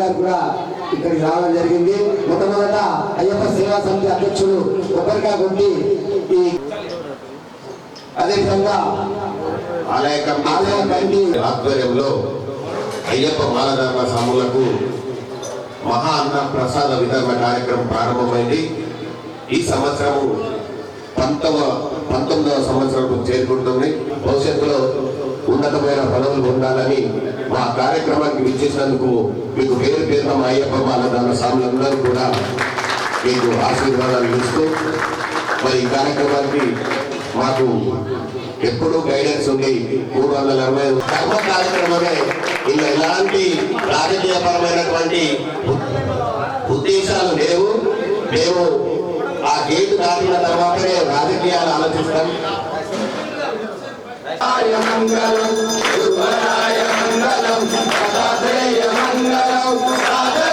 గారు కూడా ఇక్కడికి రావడం జరిగింది. మొట్టమొదట అయ్యప్ప సేవా సమితి అధ్యక్షుడు కొబ్బరికాయ కొట్టి ఈ అదేవిధంగా ఆలయ ఆలయ కమిటీ ఆధ్వర్యంలో అయ్యప్ప మాలధారణ స్వాములకు మహా అన్న ప్రసాద వితరణ కార్యక్రమం ప్రారంభమైంది. ఈ సంవత్సరము పంతొమ్మిదవ పంతొమ్మిదవ సంవత్సరం చేరుకుంటుంది. భవిష్యత్తులో ఉన్నతమైన పదవులు పొందాలని మా కార్యక్రమానికి విచ్చేసినందుకు మీకు పేరు పేరున మా అయ్యప్ప బాలదాన స్వాములందరూ కూడా మీకు ఆశీర్వాదాలు ఇస్తూ మరి ఈ కార్యక్రమానికి మాకు ఎప్పుడూ గైడెన్స్ ఉంది మూడు వందల అరవై ధర్మ కార్యక్రమమే ఇలా ఎలాంటి రాజకీయపరమైనటువంటి ఉద్దేశాలు లేవు. మేము ఆ గేటు దాటిన తర్వాతనే రాజకీయాలు ఆలోచిస్తాం. మంగళం మంగళం మంగళం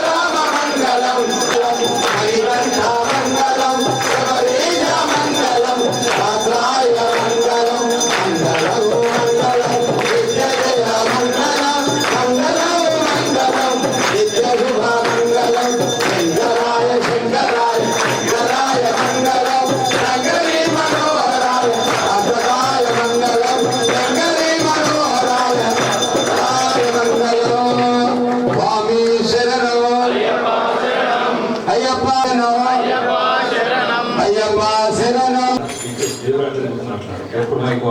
ఎప్పుడు మైక్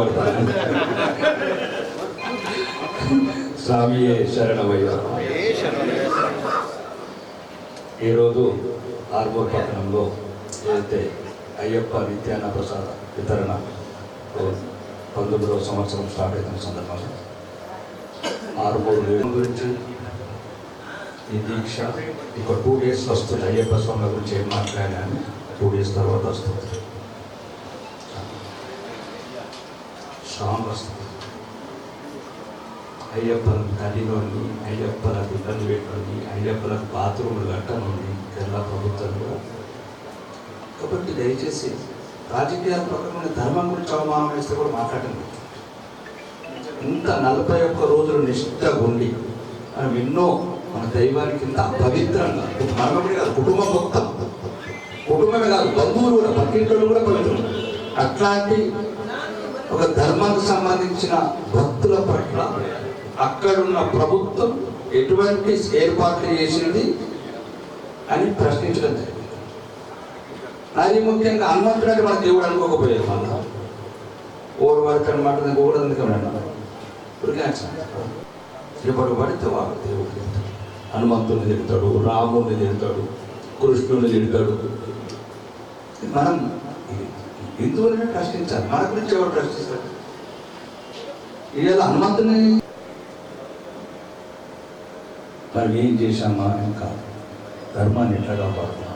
స్వామియే శరణమయ్య. ఈరోజు ఆర్మూర్ పట్టణంలో ఏదైతే అయ్యప్ప నిత్యాన ప్రసాద వితరణ పంతొమ్మిదవ సంవత్సరం స్టార్ట్ అయిన సందర్భంగా ఆర్మూర్ గురించి ఈ దీక్ష ఇక టూ డేస్ వస్తుంది. అయ్యప్ప స్వామి గురించి ఏం మాట్లాడాను? టూ డేస్ తర్వాత వస్తుంది. సాంగ్ వస్తుంది అయ్యప్పల తల్లిలోని అయ్యప్పల పిల్లలు పెట్టుకొని అయ్యప్పలకు బాత్రూములు కట్టనుంది కేరళ ప్రభుత్వంలో కాబట్టి దయచేసి రాజకీయాల ప్రకారం ధర్మం గురించి అవమానం వేస్తే కూడా మాట్లాడండి ఇంత నలభై ఒక్క రోజులు నిష్ఠగా ఉండి మనం ఎన్నో మన దైవానికి ఇంత పవిత్రంగా మనమే కాదు కుటుంబం మొత్తం. కుటుంబమే కాదు బంధువులు కూడా పక్కింట్లో కూడా పవిత్రం. అట్లాంటి ఒక ధర్మానికి సంబంధించిన భక్తుల పట్ల అక్కడున్న ప్రభుత్వం ఎటువంటి ఏర్పాట్లు చేసింది అని ప్రశ్నించడం జరిగింది. అది ముఖ్యంగా హనుమంతుడు అంటే మన దేవుడు అనుకోకపోయారు మన. ఓరు వారికి అనమాట కూడా ఎందుకన్నా ఎప్పుడు పడితే వాడు దేవుడు హనుమంతుడిని తిడతాడు రాముడిని తిడతాడు కృష్ణుడిని తిడతాడు. మనం హిందువులనే ప్రశ్నించాలి? మన గురించి ఎవరు ప్రశ్నిస్తారు? ఇవాళ హనుమంతుని మనం ఏం చేశామా అని కాదు. ధర్మాన్ని ఎట్లా కాపాడుతున్నాం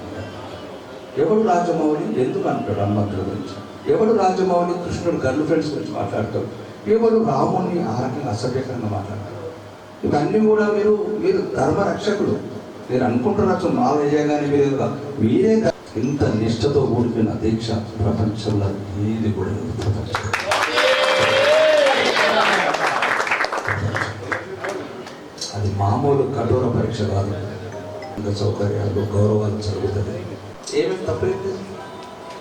ఎవడు రాజమౌళి? ఎందుకు అంటాడు హనుమంతుడి గురించి? ఎవడు రాజమౌళి? కృష్ణుడు గర్ల్ ఫ్రెండ్స్ గురించి మాట్లాడతాడు. ఎవడు రాముని ఆ రకంగా అసభ్యకరంగా మాట్లాడతాడు ఇవన్నీ కూడా మీరు మీరు ధర్మ రక్షకులు మీరు అనుకుంటున్నారు మాల వేయగానే మీరు మీరే ఇంత నిష్ఠతో కూడిపోయిన దీక్ష ప్రపంచంలో ఏది కూడా అది మామూలు కఠోర పరీక్ష కాదు. సౌకర్యాలు గౌరవాలు జరుగుతుంది ఏమేమి తప్పలేదు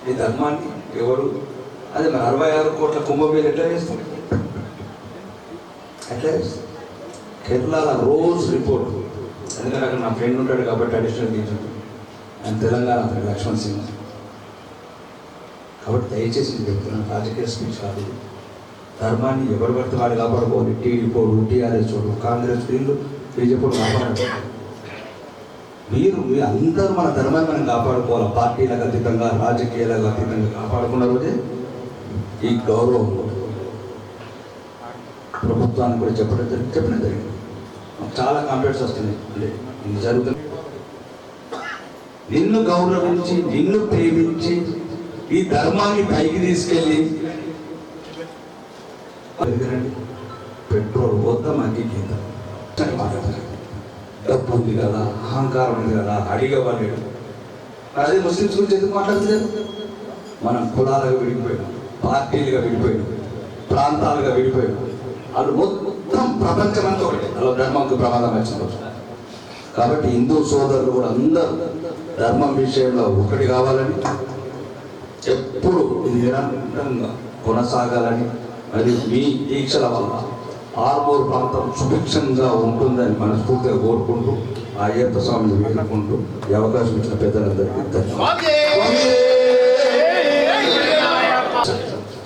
ఈ ధర్మాన్ని ఎవరు? అదే మరి అరవై ఆరు కోట్ల కుంభమేళ ఎట్లా చేస్తాం ఎట్లా చేస్తాం కేరళ రోజు రిపోర్ట్. ఎందుకంటే అక్కడ నా ఫ్రెండ్ ఉంటాడు కాబట్టి అడిషనల్ టీచర్. ఆయన తెలంగాణ అతను లక్ష్మణ్ సింగ్ కాబట్టి దయచేసి చెప్తున్నాను రాజకీయ స్పీచ్ కాదు. ధర్మాన్ని ఎవరు పడితే వాడు కాపాడుకోవాలి. టీడీపోడు టీఆర్ఎస్ చూడు కాంగ్రెస్ వీళ్ళు బీజేపీ కాపాడాలి. మీరు మీరు అందరూ మన ధర్మాన్ని మనం కాపాడుకోవాలి. పార్టీలకు అతీతంగా రాజకీయాలకు అతీతంగా కాపాడుకున్న రోజే ఈ గౌరవం ప్రభుత్వానికి కూడా చెప్పడం జరిగింది చెప్పడం జరిగింది. చాలా కంప్లైంట్స్ వస్తున్నాయి. అంటే ఇది జరుగుతుంది. నిన్ను గౌరవించి నిన్ను ప్రేమించి ఈ ధర్మాన్ని పైకి తీసుకెళ్ళి పెట్రోల్ వద్ద అంగీకరింద అని డబ్బు ఉంది కదా అహంకారం ఉంది కదా అడిగేవాళ్ళు అదే ముస్లిమ్స్ గురించి ఎందుకు మాట్లాడలేదు మనం కులాలుగా విడిపోయాం పార్టీలుగా విడిపోయాం ప్రాంతాలుగా విడిపోయాం వాళ్ళు మొత్తం ప్రపంచమంతా ఒకటి. అలా ధర్మంకు ప్రమాదం వచ్చిన రోజు. కాబట్టి హిందూ సోదరులు కూడా అందరూ ధర్మం విషయంలో ఒకటి కావాలని ఎప్పుడు నిరంతరంగా కొనసాగాలని అది మీ దీక్షల వల్ల ఆర్మూర్ ప్రాంతం సుభిక్షంగా ఉంటుందని మనస్ఫూర్తిగా కోరుకుంటూ ఆ అయ్యప్ప స్వామిని వేడుకుంటూ ఈ అవకాశం ఇచ్చిన పెద్దలందరికీ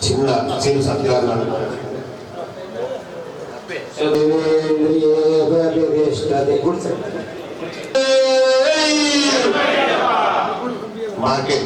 చిన్న చిన్న చిన్న సత్కారం Market.